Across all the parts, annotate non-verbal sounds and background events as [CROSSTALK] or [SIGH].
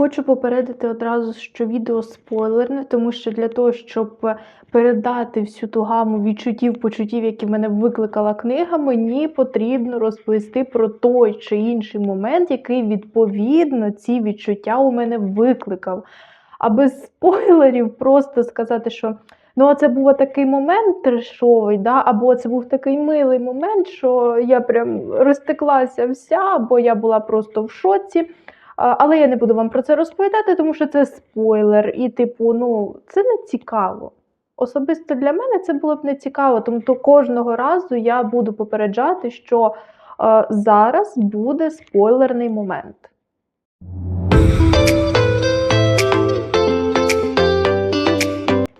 Хочу попередити одразу, що відео спойлерне, тому що для того, щоб передати всю ту гаму відчуттів, почуттів, які мене викликала книга, мені потрібно розповісти про той чи інший момент, який відповідно ці відчуття у мене викликав. А без спойлерів просто сказати, що ну це був такий момент трешовий, да? або це був такий милий момент, що я прям розтеклася вся, бо я була просто в шоці. Але я не буду вам про це розповідати, тому що це спойлер, і, типу, ну, це не цікаво. Особисто для мене це було б не цікаво, тому то кожного разу я буду попереджати, що е, зараз буде спойлерний момент.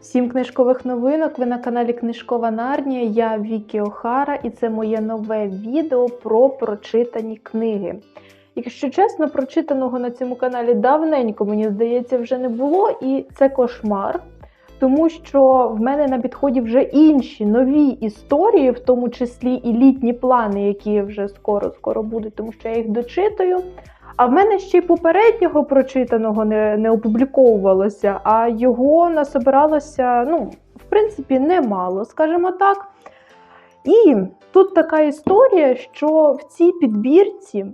Всім книжкових новинок. Ви на каналі Книжкова Нарнія. Я Вікі Охара, і це моє нове відео про прочитані книги. Якщо чесно, прочитаного на цьому каналі давненько, мені здається, вже не було, і це кошмар. Тому що в мене на підході вже інші нові історії, в тому числі і літні плани, які вже скоро-скоро будуть, тому що я їх дочитую. А в мене ще й попереднього прочитаного не, не опубліковувалося, а його насобиралося, ну, в принципі, немало, скажімо так. І тут така історія, що в цій підбірці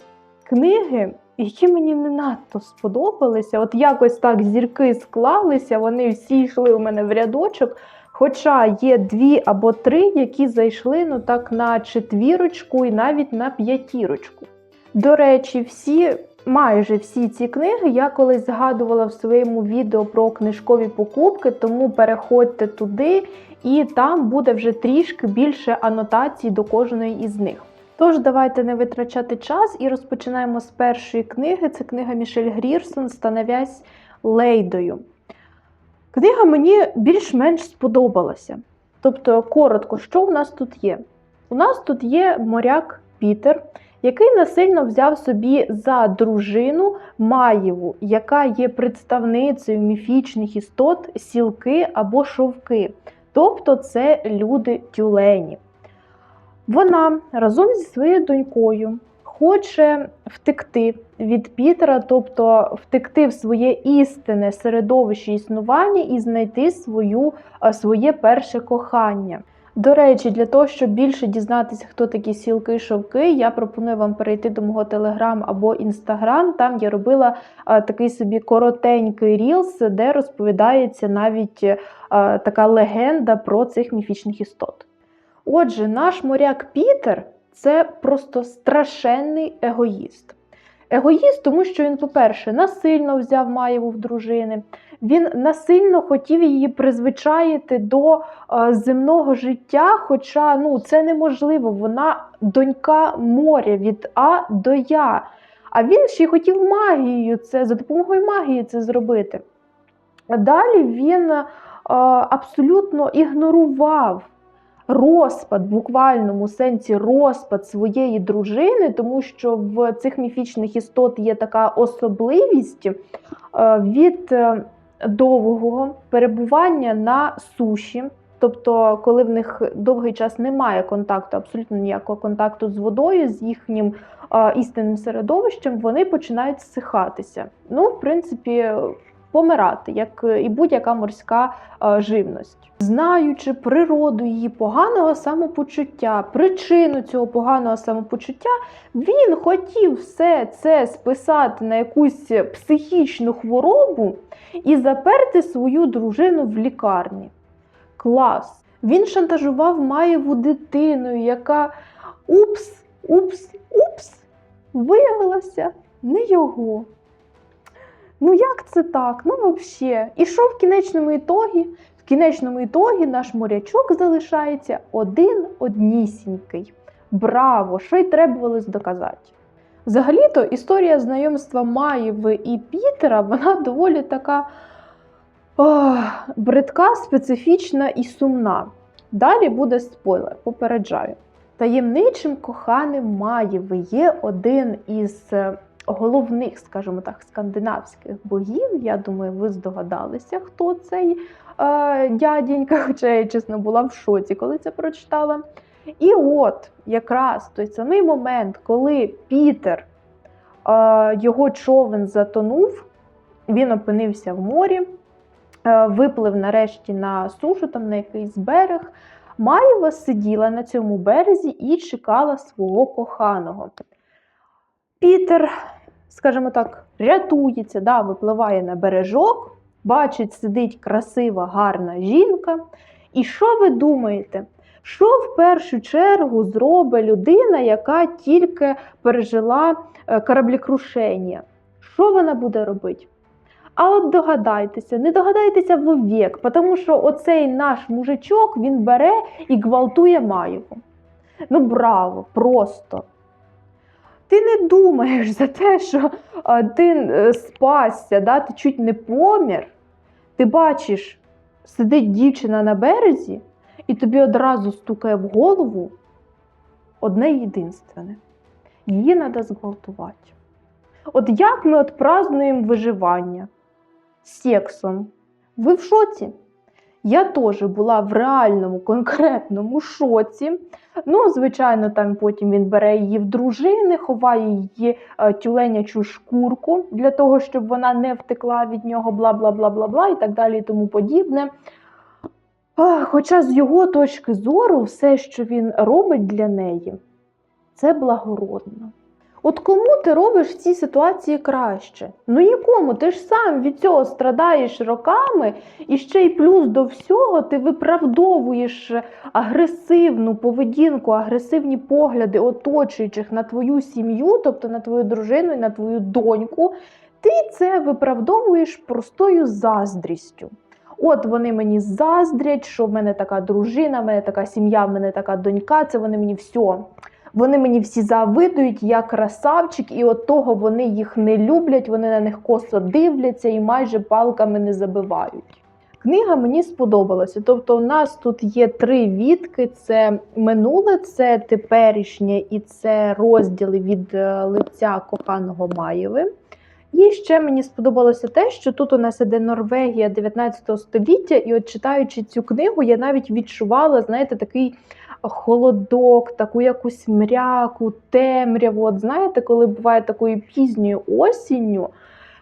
книги, які мені не надто сподобалися, от якось так зірки склалися, вони всі йшли у мене в рядочок. Хоча є дві або три, які зайшли ну так на четвірочку і навіть на п'ятірочку. До речі, всі, майже всі ці книги я колись згадувала в своєму відео про книжкові покупки, тому переходьте туди, і там буде вже трішки більше анотацій до кожної із них. Тож, давайте не витрачати час і розпочинаємо з першої книги. Це книга Мішель Грірсон «Становясь лейдою. Книга мені більш-менш сподобалася. Тобто, коротко, що у нас тут є? У нас тут є моряк Пітер, який насильно взяв собі за дружину Маєву, яка є представницею міфічних істот сілки або шовки. Тобто це люди тюлені. Вона разом зі своєю донькою хоче втекти від Пітера, тобто втекти в своє істинне середовище існування і знайти свою, е, своє перше кохання. До речі, для того, щоб більше дізнатися, хто такі сілки і шовки, я пропоную вам перейти до мого телеграм або інстаграм. Там я робила а, такий собі коротенький рілс, де розповідається навіть а, така легенда про цих міфічних істот. Отже, наш моряк Пітер це просто страшенний егоїст. Егоїст, тому що він, по-перше, насильно взяв Маєву в дружини, він насильно хотів її призвичаїти до е, земного життя, хоча ну, це неможливо, вона донька моря від А до Я. А він ще й хотів магією це, за допомогою магії це зробити. Далі він е, абсолютно ігнорував розпад, в буквальному сенсі розпад своєї дружини, тому що в цих міфічних істот є така особливість е, від е, довгого перебування на суші. Тобто, коли в них довгий час немає контакту, абсолютно ніякого контакту з водою, з їхнім е, істинним середовищем, вони починають всихатися. Ну, в принципі, помирати, як і будь-яка морська е, живність. Знаючи природу її поганого самопочуття, причину цього поганого самопочуття, він хотів все це списати на якусь психічну хворобу і заперти свою дружину в лікарні. Клас! Він шантажував Маєву дитиною, яка упс, упс, упс, виявилася не його. Ну як це так? Ну взагалі. І що в кінечному ітогі? В кінечному ітогі наш морячок залишається один однісінький. Браво! Що й требувалось доказати. Взагалі-то історія знайомства Маєви і Пітера, вона доволі така бридка, специфічна і сумна. Далі буде спойлер, попереджаю. Таємничим коханим Маєви є один із е, головних, скажімо так, скандинавських богів. Я думаю, ви здогадалися, хто цей е, дяденька, [LAUGHS] хоча я чесно була в шоці, коли це прочитала. І от якраз той самий момент, коли Пітер, е, його човен затонув, він опинився в морі, е, виплив нарешті на сушу, там на якийсь берег. Маєва сиділа на цьому березі і чекала свого коханого. Пітер, скажімо так, рятується, да, випливає на бережок, бачить, сидить красива, гарна жінка. І що ви думаєте? Що в першу чергу зробить людина, яка тільки пережила е, кораблекрушення? Що вона буде робити? А от догадайтеся, не догадайтеся вовік, тому що оцей наш мужичок він бере і гвалтує Маєву. Ну, браво, просто. Ти не думаєш за те, що а, ти е, спасся, да? ти чуть не помір. Ти бачиш, сидить дівчина на березі, і тобі одразу стукає в голову одне єдинственне. Її треба зґвалтувати. От як ми от празднуємо виживання сексом? Ви в шоці? Я теж була в реальному, конкретному шоці. Ну, звичайно, там потім він бере її в дружини, ховає її е, тюленячу шкурку для того, щоб вона не втекла від нього, бла бла бла бла бла і так далі і тому подібне. Хоча з його точки зору, все, що він робить для неї, це благородно. От кому ти робиш в цій ситуації краще? Ну нікому, ти ж сам від цього страдаєш роками, і ще й плюс до всього ти виправдовуєш агресивну поведінку, агресивні погляди оточуючих на твою сім'ю, тобто на твою дружину і на твою доньку. Ти це виправдовуєш простою заздрістю. От вони мені заздрять, що в мене така дружина, в мене така сім'я, в мене така донька, це вони мені все. Вони мені всі завидують, я красавчик, і от того вони їх не люблять, вони на них косо дивляться і майже палками не забивають. Книга мені сподобалася. Тобто, у нас тут є три відки: це минуле, це теперішнє і це розділи від е, лиця коханого Маєви. І ще мені сподобалося те, що тут у нас іде Норвегія 19 століття, і от читаючи цю книгу, я навіть відчувала, знаєте, такий холодок, таку якусь мряку, темряву. От знаєте, коли буває такою пізньою осінню,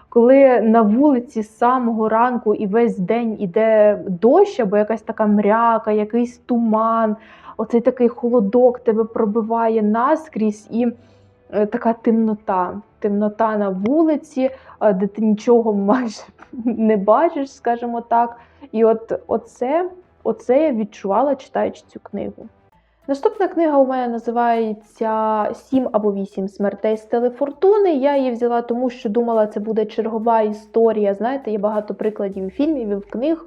коли на вулиці з самого ранку і весь день іде дощ, або якась така мряка, якийсь туман, оцей такий холодок тебе пробиває наскрізь і е, така темнота. Темнота на вулиці, е, де ти нічого майже [LAUGHS] не бачиш, скажімо так. І от оце, оце я відчувала, читаючи цю книгу. Наступна книга у мене називається Сім або вісім смертей з телефортуни. Я її взяла, тому що думала, це буде чергова історія. Знаєте, є багато прикладів фільмів і в книг,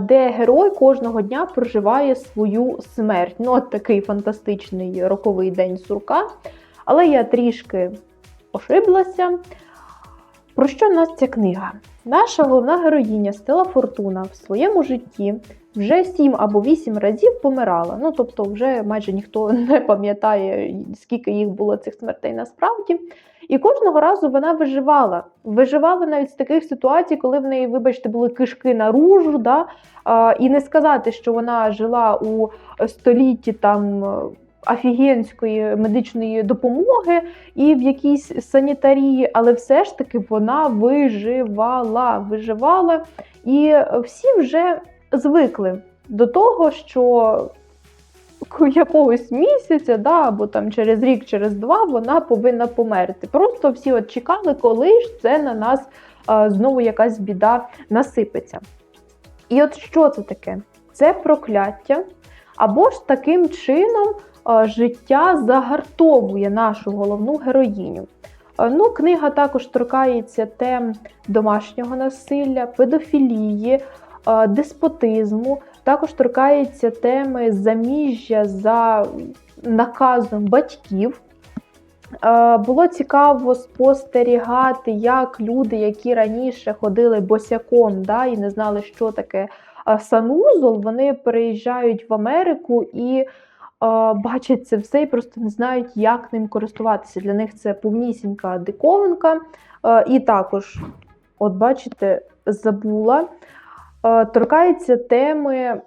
де герой кожного дня проживає свою смерть. Ну, от такий фантастичний роковий день сурка. Але я трішки ошиблася. Про що в нас ця книга? Наша головна героїня Стела Фортуна в своєму житті вже сім або вісім разів помирала. Ну, тобто, вже майже ніхто [LAUGHS] не пам'ятає, скільки їх було цих смертей насправді. І кожного разу вона виживала. Виживала навіть з таких ситуацій, коли в неї, вибачте, були кишки наружу. Да? А, І не сказати, що вона жила у столітті там. Офігенської медичної допомоги і в якійсь санітарії, але все ж таки вона виживала, виживала, і всі вже звикли до того, що [LAUGHS] якогось місяця, да, або там через рік, через два вона повинна померти. Просто всі от чекали, коли ж це на нас а, знову якась біда насипеться. І от що це таке? Це прокляття, або ж таким чином а, життя загартовує нашу головну героїню. Ну, Книга також торкається тем домашнього насилля, педофілії, деспотизму, також торкається теми заміжжя за наказом батьків. Було цікаво спостерігати, як люди, які раніше ходили босяком да, і не знали, що таке санузол, вони переїжджають в Америку і бачать це все і просто не знають, як ним користуватися. Для них це повнісінька диковинка. І також, от бачите, забула. Е, торкається теми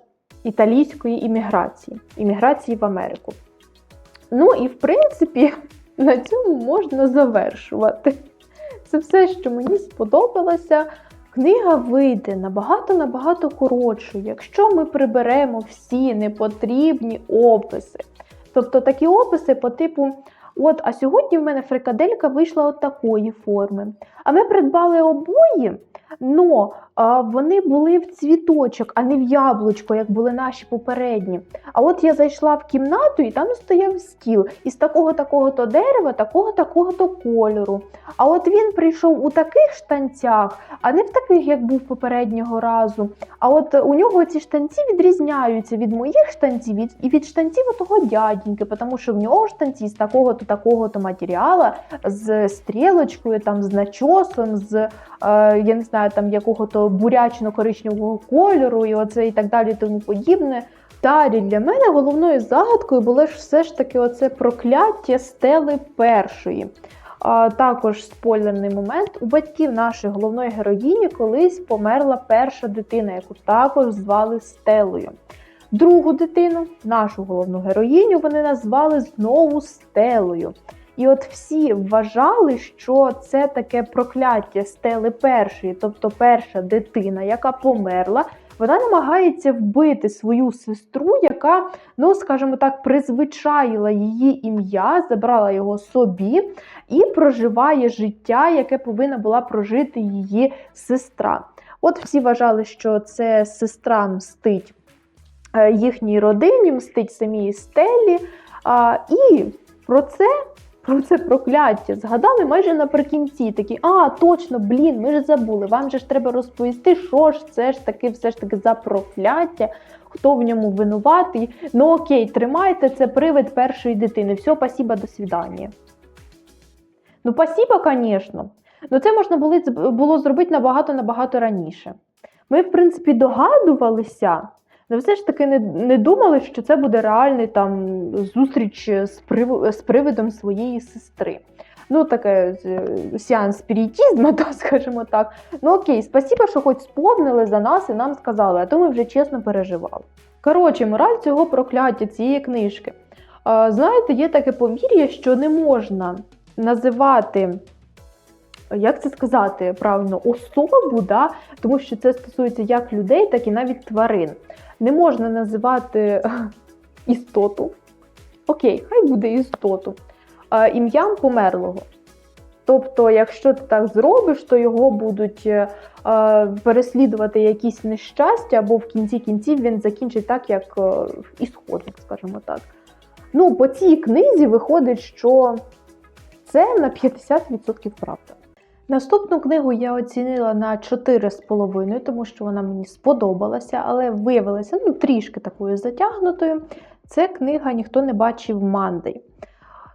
італійської імміграції, імміграції в Америку. Ну і в принципі, [LAUGHS] на цьому можна завершувати це все, що мені сподобалося. Книга вийде набагато-набагато коротшою, якщо ми приберемо всі непотрібні описи. Тобто такі описи по типу: от, а сьогодні в мене фрикаделька вийшла от такої форми. А ми придбали обої, но а, вони були в цвіточок, а не в яблучко, як були наші попередні. А от я зайшла в кімнату, і там стояв стіл із такого такого то дерева, такого такого то кольору. А от він прийшов у таких штанцях, а не в таких, як був попереднього разу. А от у нього ці штанці відрізняються від моїх штанців і від штанців того дядіньки, тому що в нього штанці з такого-то такого-то матеріала, з стрілочкою, там, з начосом, з е, я не знаю, там якого-то бурячно-коричневого кольору, і оце і так далі, і тому подібне. Далі для мене головною загадкою було ж все ж таки оце прокляття стели першої. А, також спойлерний момент. У батьків нашої головної героїні колись померла перша дитина, яку також звали Стелою. Другу дитину, нашу головну героїню, вони назвали знову Стелою. І от всі вважали, що це таке прокляття стели першої, тобто перша дитина, яка померла, вона намагається вбити свою сестру, яка, ну скажімо так, призвичаїла її ім'я, забрала його собі і проживає життя, яке повинна була прожити її сестра. От всі вважали, що це сестра мстить е, їхній родині, мстить самій стелі. І про це. Про це прокляття згадали майже наприкінці. Такі, а, точно, блін, ми ж забули. Вам же ж треба розповісти, що ж це ж таки, все ж таки за прокляття, хто в ньому винуватий. Ну окей, тримайте, це привид першої дитини. Все, спасіба, до свидання. Ну, спасіба, звісно. Ну, це можна було зробити набагато-набагато раніше. Ми, в принципі, догадувалися, але все ж таки не, не думали, що це буде реальний там зустріч з, прив... з привидом своєї сестри. Ну, таке сеанс спірітізму, [LAUGHS] то, скажімо так. Ну окей, спасибо, що хоч сповнили за нас і нам сказали, а то ми вже чесно переживали. Коротше, мораль цього прокляття, цієї книжки. А, знаєте, є таке повір'я, що не можна називати. Як це сказати правильно, особу, да? тому що це стосується як людей, так і навіть тварин. Не можна називати істоту. Окей, хай буде істоту е, ім'ям померлого. Тобто, якщо ти так зробиш, то його будуть е, переслідувати якісь нещастя, або в кінці кінців він закінчить так, як е, ісходник, скажімо так. Ну, по цій книзі виходить, що це на 50% правда. Наступну книгу я оцінила на 4,5, тому що вона мені сподобалася, але виявилася ну, трішки такою затягнутою. Це книга Ніхто не бачив Мандей.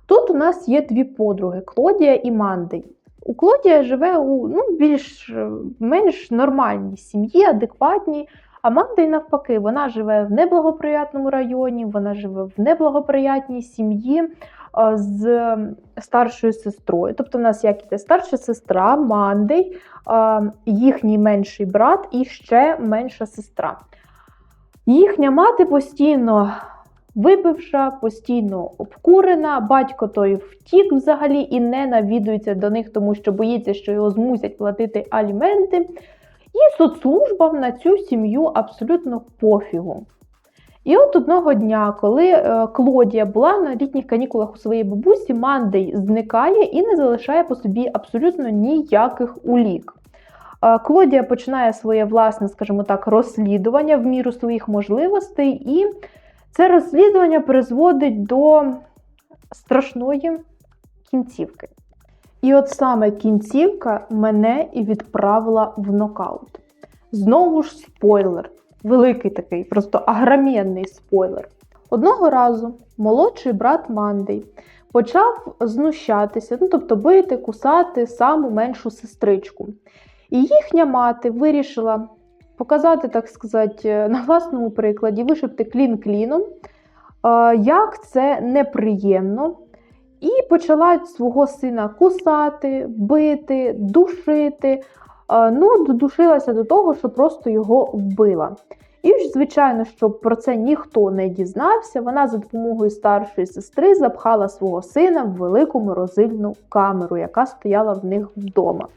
Тут у нас є дві подруги Клодія і Мандей. У Клодія живе у ну, більш-менш нормальній сім'ї, адекватній. А Мандей, навпаки, вона живе в неблагоприятному районі, вона живе в неблагоприятній сім'ї з старшою сестрою. Тобто, в нас як іде старша сестра, Мандей, їхній менший брат і ще менша сестра. Їхня мати постійно випивша, постійно обкурена, батько той втік взагалі і не навідується до них, тому що боїться, що його змусять платити аліменти. І соцслужбам на цю сім'ю абсолютно пофігу. І от одного дня, коли е, Клодія була на літніх канікулах у своїй бабусі, Мандей зникає і не залишає по собі абсолютно ніяких улік. Клодія починає своє власне, скажімо так, розслідування в міру своїх можливостей, і це розслідування призводить до страшної кінцівки. І от саме кінцівка мене і відправила в нокаут. Знову ж спойлер великий такий, просто агромєнний спойлер. Одного разу молодший брат Мандей почав знущатися, ну тобто бити, кусати саму меншу сестричку. І їхня мати вирішила показати, так сказати, на власному прикладі, вишибти клін кліном, як це неприємно. І почала свого сина кусати, бити, душити, ну, додушилася до того, що просто його вбила. І ж, звичайно, щоб про це ніхто не дізнався, вона за допомогою старшої сестри запхала свого сина в велику морозильну камеру, яка стояла в них вдома.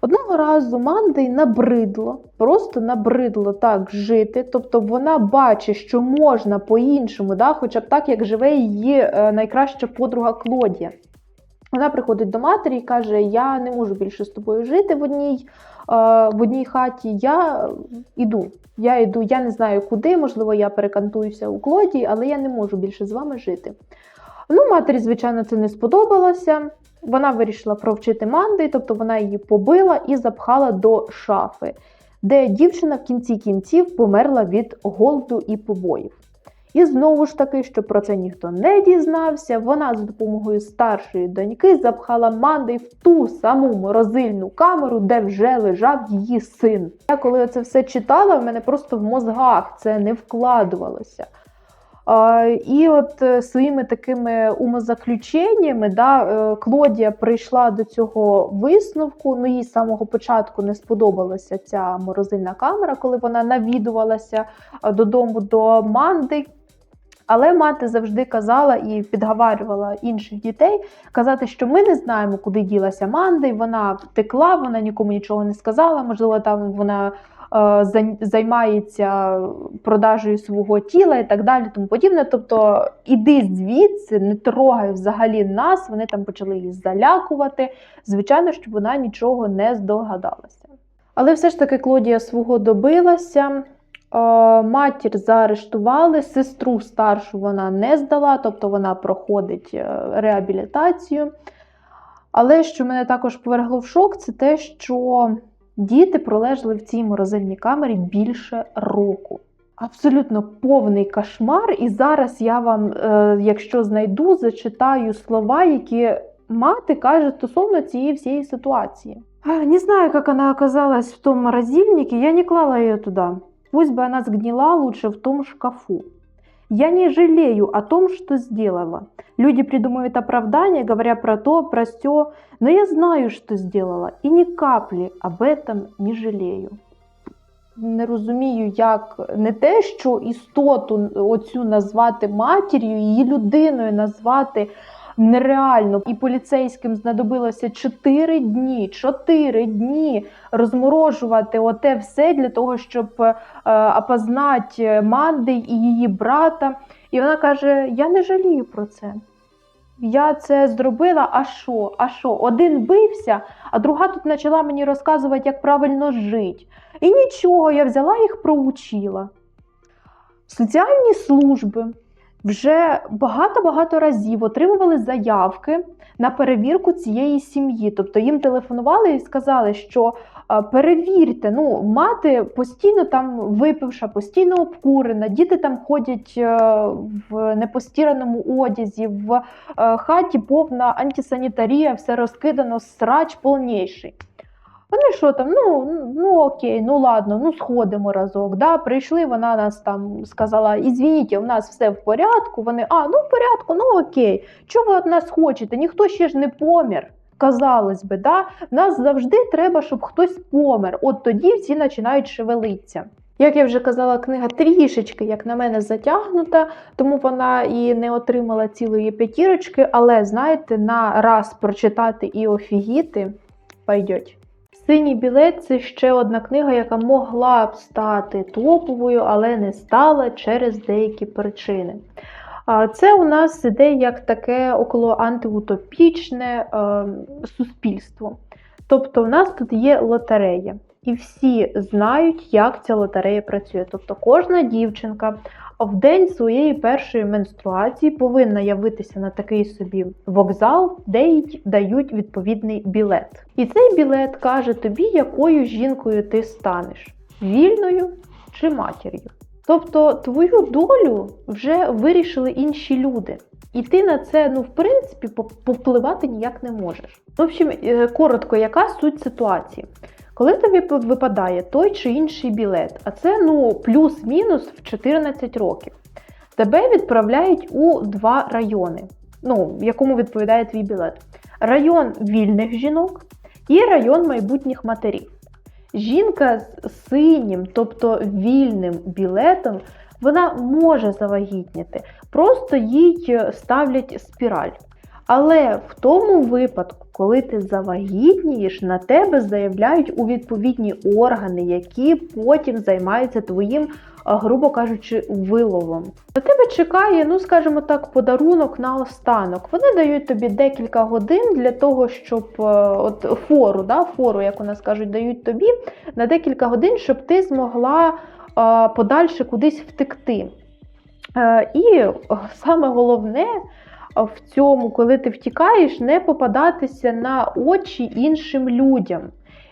Одного разу Манди набридло, просто набридло так жити. Тобто вона бачить, що можна по-іншому, да, хоча б так, як живе її е, найкраща подруга Клодія. Вона приходить до матері і каже: Я не можу більше з тобою жити в одній, е, в одній хаті. Я йду. Я йду, я не знаю куди, можливо, я перекантуюся у Клодії, але я не можу більше з вами жити. Ну, матері, звичайно, це не сподобалося. Вона вирішила провчити манди, тобто вона її побила і запхала до шафи, де дівчина в кінці кінців померла від голоду і побоїв. І знову ж таки, щоб про це ніхто не дізнався, вона за допомогою старшої доньки запхала манди в ту саму морозильну камеру, де вже лежав її син. Я коли це все читала, в мене просто в мозгах це не вкладувалося. І от е, своїми такими умозаключеннями да, е, Клодія прийшла до цього висновку. Ну, їй з самого початку не сподобалася ця морозильна камера, коли вона навідувалася додому до Манди. Але мати завжди казала і підговарювала інших дітей казати, що ми не знаємо, куди ділася Манди. Вона втекла, вона нікому нічого не сказала. Можливо, там вона Е, займається продажею свого тіла і так далі, тому подібне. Тобто, іди звідси, не трогай взагалі нас, вони там почали її залякувати. Звичайно, щоб вона нічого не здогадалася. Але все ж таки Клодія свого добилася. Е, матір заарештували, сестру старшу вона не здала, тобто вона проходить е, реабілітацію. Але що мене також повергло в шок, це те, що Діти пролежали в цій морозильній камері більше року. Абсолютно повний кошмар. І зараз я вам, е, якщо знайду, зачитаю слова, які мати каже стосовно цієї всієї ситуації. Не знаю, як вона оказалась в тому морозильнике, я не клала її туди. Пусть бы она сгнила лучше в том шкафу. Я не жалею о том, что сделала. Люди придумывают оправдания, говоря про то, про сё, но я знаю, что сделала, і ні каплі об этом не жалею. Не розумію, як не те, що істоту оцю назвати матір'ю, її людиною назвати нереально. І поліцейським знадобилося 4 дні, 4 дні розморожувати оте все для того, щоб е, опознати Манди і її брата. І вона каже: Я не жалію про це. Я це зробила, а що? А що? Один бився, а друга тут почала мені розказувати, як правильно жити. І нічого, я взяла їх проучила. Соціальні служби вже багато-багато разів отримували заявки на перевірку цієї сім'ї. Тобто їм телефонували і сказали, що перевірте, ну, мати постійно там випивша, постійно обкурена, діти там ходять е, в непостіраному одязі, в е, хаті повна антисанітарія, все розкидано, срач повніший. Вони що там, ну ну окей, ну ладно, ну сходимо разок. Да? Прийшли, вона нас там сказала, ізвініть, у нас все в порядку. Вони, а, ну в порядку, ну окей. Чого ви від нас хочете? Ніхто ще ж не помер. Казалось би, да? нас завжди треба, щоб хтось помер. От тоді всі починають шевелитися. Як я вже казала, книга трішечки, як на мене, затягнута, тому вона і не отримала цілої п'ятірочки, але знаєте, на раз прочитати і офігіти пойдеть. Синій білет це ще одна книга, яка могла б стати топовою, але не стала через деякі причини. Це у нас іде як таке около антиутопічне е, суспільство. Тобто, в нас тут є лотерея, і всі знають, як ця лотерея працює. Тобто, кожна дівчинка в день своєї першої менструації повинна явитися на такий собі вокзал, де їй дають відповідний білет. І цей білет каже тобі, якою жінкою ти станеш: вільною чи матір'ю. Тобто твою долю вже вирішили інші люди. І ти на це, ну, в принципі, повпливати ніяк не можеш. В общем, е, коротко, яка суть ситуації? Коли тобі випадає той чи інший білет, а це ну, плюс-мінус в 14 років, тебе відправляють у два райони, ну, якому відповідає твій білет. Район вільних жінок і район майбутніх матерів. Жінка з синім, тобто вільним білетом, вона може завагітніти, просто їй е, ставлять спіраль. Але в тому випадку, коли ти завагітнієш, на тебе заявляють у відповідні органи, які потім займаються твоїм, грубо кажучи, виловом. На тебе чекає, ну скажімо так, подарунок на останок. Вони дають тобі декілька годин для того, щоб от фору, да, фору, як у нас кажуть, дають тобі на декілька годин, щоб ти змогла подальше кудись втекти. Е, І саме головне в цьому, коли ти втікаєш, не попадатися на очі іншим людям.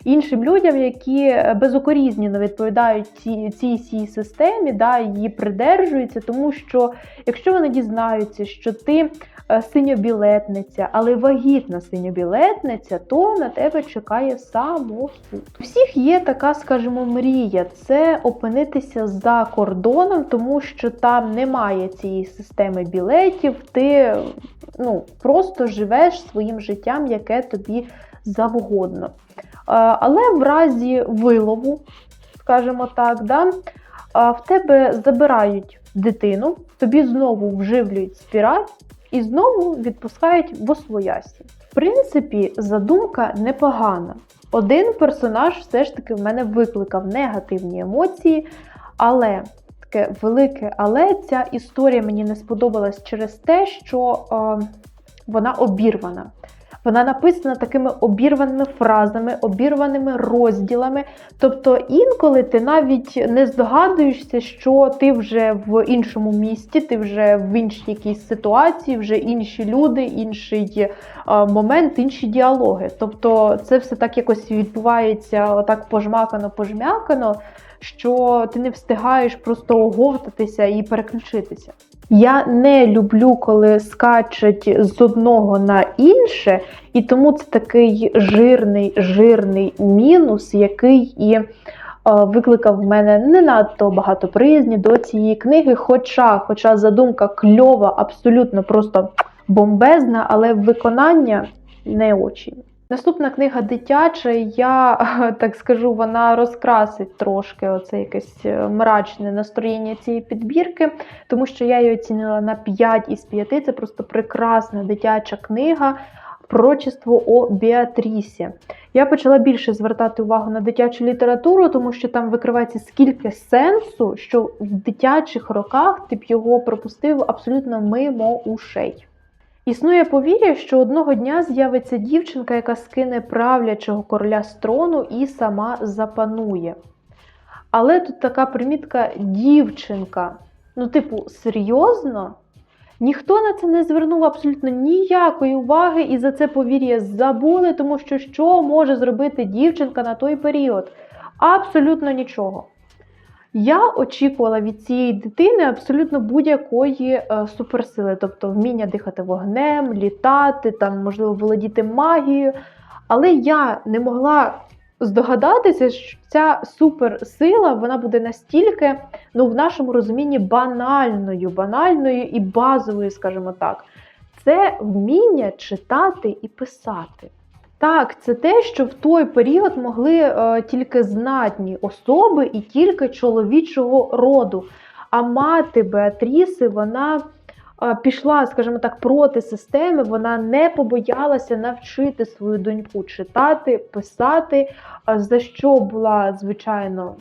Іншим людям, які е, безукорізненно відповідають цій, цій, цій системі, да, її придержуються, тому що якщо вони дізнаються, що ти е, синьобілетниця, але вагітна синьобілетниця, то на тебе чекає самосуд. У всіх є така, скажімо, мрія це опинитися за кордоном, тому що там немає цієї системи білетів, ти ну, просто живеш своїм життям, яке тобі завгодно. Е, Але в разі вилову, скажімо так, да, в тебе забирають дитину, тобі знову вживлюють спіраль і знову відпускають в освоясі. В принципі, задумка непогана. Один персонаж все ж таки в мене викликав негативні емоції, але таке велике, але ця історія мені не сподобалась через те, що е, вона обірвана. Вона написана такими обірваними фразами, обірваними розділами. Тобто інколи ти навіть не здогадуєшся, що ти вже в іншому місті, ти вже в іншій якійсь ситуації, вже інші люди, інший е, момент, інші діалоги. Тобто це все так якось відбувається отак пожмакано-пожмякано, що ти не встигаєш просто оговтатися і переключитися. Я не люблю, коли скачуть з одного на інше, і тому це такий жирний, жирний мінус, який і е, викликав в мене не надто багато приязні до цієї книги. Хоча, хоча задумка кльова, абсолютно просто бомбезна, але виконання не очень. Наступна книга дитяча, я [LAUGHS] так скажу, вона розкрасить трошки оце якесь е, мрачне настроєння цієї підбірки, тому що я її оцінила на 5 із 5. Це просто прекрасна дитяча книга. Пророчество о Біатрісі. Я почала більше звертати увагу на дитячу літературу, тому що там викривається скільки сенсу, що в дитячих роках ти б його пропустив абсолютно мимо ушей. Існує повір'я, що одного дня з'явиться дівчинка, яка скине правлячого короля з трону і сама запанує. Але тут така примітка дівчинка. Ну, типу, серйозно? Ніхто на це не звернув абсолютно ніякої уваги і за це повір'я забули, тому що що може зробити дівчинка на той період? Абсолютно нічого. Я очікувала від цієї дитини абсолютно будь-якої е, суперсили, тобто вміння дихати вогнем, літати, там, можливо, володіти магією. Але я не могла здогадатися, що ця суперсила вона буде настільки, ну, в нашому розумінні, банальною, банальною і базовою, скажімо так. Це вміння читати і писати. Так, це те, що в той період могли е, тільки знатні особи і тільки чоловічого роду. А мати Беатріси, вона пішла, скажімо так, проти системи, вона не побоялася навчити свою доньку читати, писати, за що була, звичайно,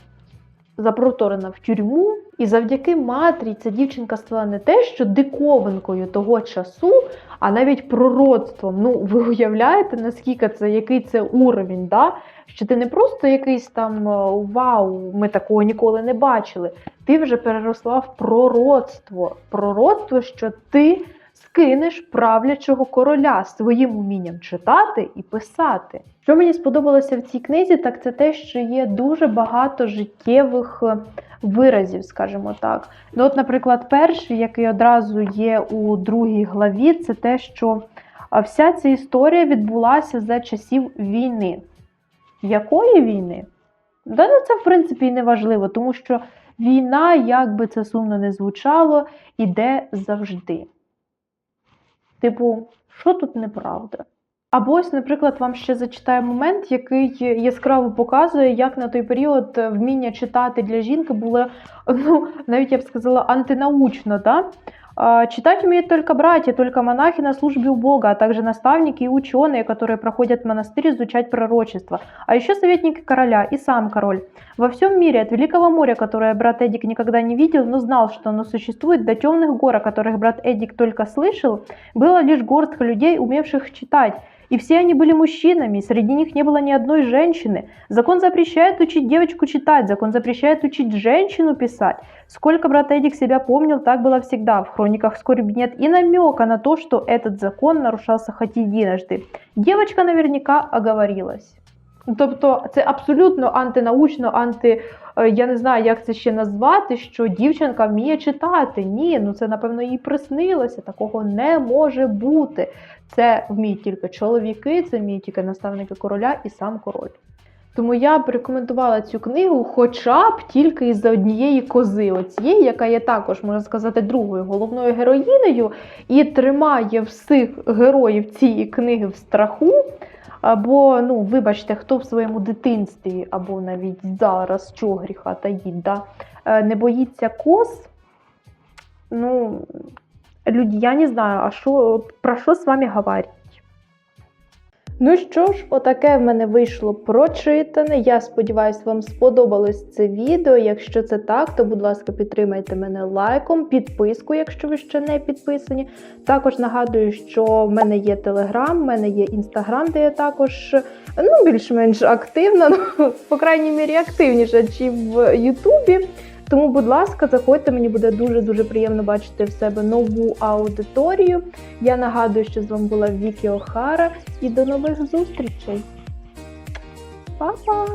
запроторена в тюрму. І завдяки матері ця дівчинка стала не те, що диковинкою того часу, а навіть пророцтвом. Ну, ви уявляєте, наскільки це, який це уровень, да? Що ти не просто якийсь там е, вау, ми такого ніколи не бачили. Ти вже переросла в пророцтво. Пророцтво, що ти скинеш правлячого короля своїм умінням читати і писати. Що мені сподобалося в цій книзі, так це те, що є дуже багато життєвих е, виразів, скажімо так. Ну, от, наприклад, перший, який одразу є у другій главі, це те, що вся ця історія відбулася за часів війни. Якої війни? Да, ну це в принципі і не важливо, тому що війна, як би це сумно не звучало, іде завжди. Типу, що тут неправда? Або ось, наприклад, вам ще зачитаю момент, який яскраво показує, як на той період вміння читати для жінки було, ну, навіть я б сказала, антинаучно. Да? А, Читать умеют только братья, только монахи на службе у Бога, а также наставники и ученые, которые проходят в монастырь изучать пророчество, а еще советники короля и сам король. Во всем мире, от Великого моря, которое брат Эдик никогда не видел, но знал, что оно существует, до темных гор, о которых брат Эдик только слышал, было лишь горстка людей, умевших читать. И все они были мужчинами, и среди них не было ни одной женщины. Закон запрещает учить девочку читать, закон запрещает учить женщину писать. Сколько брат Эдик себя помнил, так было всегда. В хрониках скорби нет и намека на то, что этот закон нарушался хоть единожды. Девочка наверняка оговорилась. Тобто це абсолютно антинаучно, анти. е, Я не знаю, як це ще назвати, що дівчинка вміє читати. Ні, ну це напевно їй приснилося. Такого не може бути. Це вміють тільки чоловіки, це вміють тільки наставники короля і сам король. Тому я б рекомендувала цю книгу хоча б тільки із-за однієї кози, оцієї, яка є також, можна сказати, другою головною героїнею, і тримає всіх героїв цієї книги в страху. Або, ну, вибачте, хто в своєму дитинстві, або навіть зараз чого гріха таїть, да, е, не боїться кос. Ну, люди, я не знаю, а що, про що з вами говорять? Ну що ж, отаке в мене вийшло прочитане. Я сподіваюся, вам сподобалось це відео. Якщо це так, то будь ласка, підтримайте мене лайком, підпискою, якщо ви ще не підписані. Також нагадую, що в мене є телеграм, в мене є інстаграм, де я також ну, більш-менш активна, ну, [LAUGHS] по крайній мірі активніша, ніж в Ютубі. Тому, будь ласка, заходьте, мені буде дуже-дуже приємно бачити в себе нову аудиторію. Я нагадую, що з вами була Вікі Охара і до нових зустрічей. Па-па!